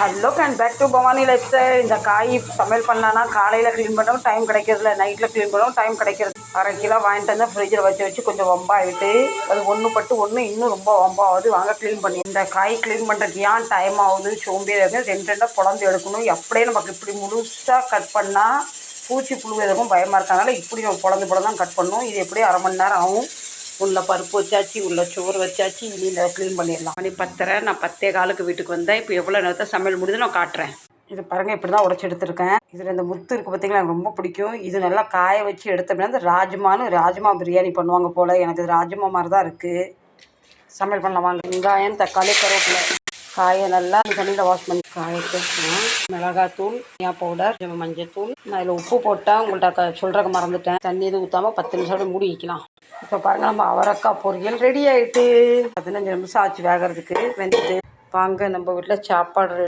Hello can back to Bhavani lifestyle இந்த காய் சமையல் பண்ணலான்னா காலையில் க்ளீன் பண்ணவும் டைம் கிடைக்கிறதில்ல நைட்டில் க்ளீன் பண்ணவும் டைம் கிடைக்கிறது. அரை கிலோ வாங்கிட்டு வந்து ஃப்ரிட்ஜில் வச்சு வச்சு கொஞ்சம் வம்பாகிட்டு அது ஒன்று பட்டு ஒன்று இன்னும் ரொம்ப வம்பாகுது வாங்க க்ளீன் பண்ணி. இந்த காய் க்ளீன் பண்ணுறதுக்கு ஏன் டைம் ஆகுது சோம்பேறி இருக்குது ரெண்டு ரெண்டாக குழம்பு எடுக்கணும் அப்படியே நமக்கு இப்படி முழுசாக கட் பண்ணால் பூச்சி புழு எதுவும் பயமாக இருக்கனால இப்படி நம்ம குழந்தை படம் தான் கட் பண்ணணும் இது எப்படியும் அரை மணி நேரம் ஆகும். உள்ள பருப்பு வச்சாச்சு உள்ள சோறு வச்சாச்சு இனி க்ளீன் பண்ணிடலாம். மணி பத்தரை நான் பத்தே காலுக்கு வீட்டுக்கு வந்தேன். இப்போ எவ்வளோ நேரத்தை சமையல் முடிஞ்சு நான் காட்டுறேன். இது பாருங்கள் இப்படி தான் உடச்சி எடுத்திருக்கேன். இதில் இந்த முத்து இருக்குது பார்த்தீங்களா எனக்கு ரொம்ப பிடிக்கும். இது நல்லா காய வச்சு எடுத்தோம்னா இந்த ராஜ்மான்னு ராஜ்மா பிரியாணி பண்ணுவாங்க போல். எனக்கு இது ராஜ்மா மாதிரி தான் இருக்குது சமையல் பண்ணலாம் வாங்க. வெங்காயம் தக்காளி கருவேப்பிலை. காயை நல்லா தண்ணியில் வாஷ் பண்ணி காய மிளகாத்தூள் தனியா பவுடர் மஞ்சத்தூள். நான் இதில் உப்பு போட்டால் உங்கள்கிட்ட சொல்கிறக்க மறந்துட்டேன். தண்ணி எதுவும் ஊற்றாமல் பத்து நிமிஷம் மூடி வைக்கலாம். இப்போ பாருங்க நம்ம அவரக்காய் பொரியல் ரெடி ஆகிட்டு பதினஞ்சு நிமிஷம் ஆச்சு வேகிறதுக்கு. வெந்துட்டு. வாங்க நம்ம வீட்டில் சாப்பாடு